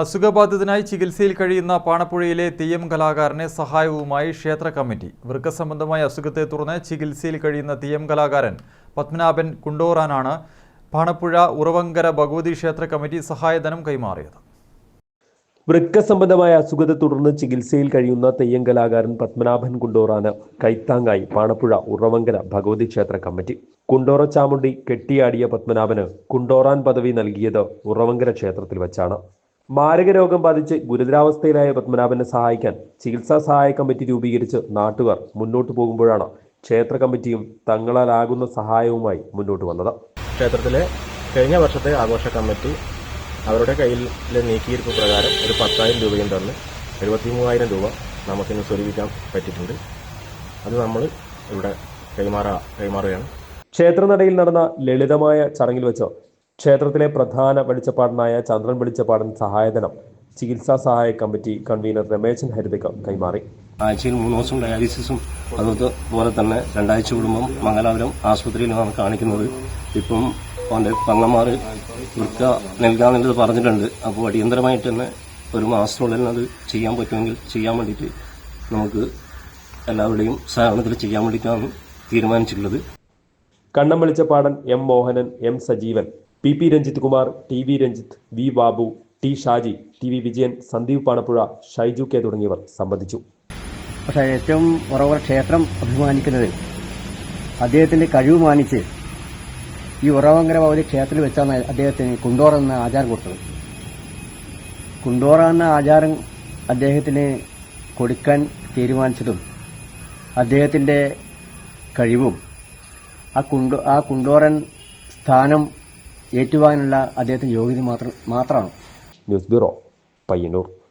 അസുഖബാധിതനായി ചികിത്സയിൽ കഴിയുന്ന പാണപ്പുഴയിലെ തെയ്യം കലാകാരനെ സഹായവുമായി ക്ഷേത്ര കമ്മിറ്റി. വൃക്ക സംബന്ധമായ അസുഖത്തെ തുടർന്ന് ചികിത്സയിൽ കഴിയുന്ന തെയ്യം കലാകാരൻ പത്മനാഭൻ കുണ്ടോറാനാണ് പാണപ്പുഴ ഉറവങ്കര ഭഗവതി ക്ഷേത്ര കമ്മിറ്റി സഹായധനം കൈമാറിയത്. വൃക്ക സംബന്ധമായ അസുഖത്തെ തുടർന്ന് ചികിത്സയിൽ കഴിയുന്ന തെയ്യം കലാകാരൻ പത്മനാഭൻ കുണ്ടോറാന് കൈത്താങ്ങായി പാണപ്പുഴ ഉറവങ്കര ഭഗവതി ക്ഷേത്ര കമ്മിറ്റി. കുണ്ടോറ ചാമുണ്ടി കെട്ടിയാടിയ പത്മനാഭന് കുണ്ടോറാൻ പദവി നൽകിയത് ഉറവങ്കര ക്ഷേത്രത്തിൽ വെച്ചാണ്. മാരക രോഗം ബാധിച്ച് ഗുരുതരാവസ്ഥയിലായ പത്മനാഭനെ സഹായിക്കാൻ ചികിത്സാ സഹായ കമ്മിറ്റി രൂപീകരിച്ച് നാട്ടുകാർ മുന്നോട്ട് പോകുമ്പോഴാണ് ക്ഷേത്ര കമ്മിറ്റിയും തങ്ങളാലാകുന്ന സഹായവുമായി മുന്നോട്ട് വന്നത്. ക്ഷേത്രത്തിലെ കഴിഞ്ഞ വർഷത്തെ ആഘോഷ കമ്മിറ്റി അവരുടെ കയ്യിലെ നീക്കിയിരിപ്പ് പ്രകാരം ഒരു പത്തായിരം രൂപയും തന്ന് എഴുപത്തി മൂവായിരം രൂപ നമുക്കിന്ന് സ്വരൂപിക്കാൻ പറ്റിയിട്ടുണ്ട്. അത് നമ്മൾ ഇവിടെ കൈമാറ കൈമാറുകയാണ്. ക്ഷേത്രനടയിൽ നടന്ന ലളിതമായ ചടങ്ങിൽ വെച്ച് ക്ഷേത്രത്തിലെ പ്രധാന വെളിച്ചപ്പാടനായ ചന്ദ്രൻ വെളിച്ചപ്പാടൻ സഹായധനം ചികിത്സാ സഹായ കമ്മിറ്റി കൺവീനർ രമേശൻ ഹരിതക കൈമാറി. ആഴ്ചയിൽ മൂന്ന് ദിവസം ഡയാലിസിസും അതുപോലെ തന്നെ രണ്ടാഴ്ച കുടുംബം മംഗലാപുരം ആശുപത്രിയിലാണ് കാണിക്കുന്നത്. ഇപ്പം അവന്റെ പങ്ങന്മാർ വൃക്ക നൽകാമെന്നുള്ളത് പറഞ്ഞിട്ടുണ്ട്. അപ്പോൾ അടിയന്തരമായിട്ട് തന്നെ ഒരു മാസത്തിനുള്ളിൽ അത് ചെയ്യാൻ പറ്റുമെങ്കിൽ ചെയ്യാൻ വേണ്ടിയിട്ട് നമുക്ക് എല്ലാവരുടെയും സഹകരണത്തിൽ ചെയ്യാൻ വേണ്ടിയിട്ടാണ് തീരുമാനിച്ചിട്ടുള്ളത്. Kannam Padan M Mohanan M Sajeevan P P Ranjith Kumar T V Ranjith V Babu T Shaji T V Vijayan Sandeep Panappuzha Shaiju K തുടങ്ങിയവർ സംബന്ധിച്ചു. പക്ഷേ ഏറ്റവും ഉറവർ ക്ഷേത്രം അഭിമാനിക്കുന്നത് അദ്ദേഹത്തിന്റെ കഴിവ് മാനിച്ച് ഈ ഉറവങ്കര ഭവതി ക്ഷേത്രത്തിൽ വെച്ചാണ് അദ്ദേഹത്തിന് കുണ്ടോറ എന്ന ആചാരം കൊടുത്തത്. കുണ്ടോറ എന്ന ആചാരം അദ്ദേഹത്തിന് കൊടുക്കാൻ തീരുമാനിച്ചതും അദ്ദേഹത്തിന്റെ കഴിവും ആ കുണ്ടോ ആ കുണ്ടോറൻ സ്ഥാനം ഏറ്റുവാങ്ങാനുള്ള അദ്ദേഹത്തിന്റെ യോഗ്യത മാത്രം മാത്രമാണ്. News bureau Payyanur.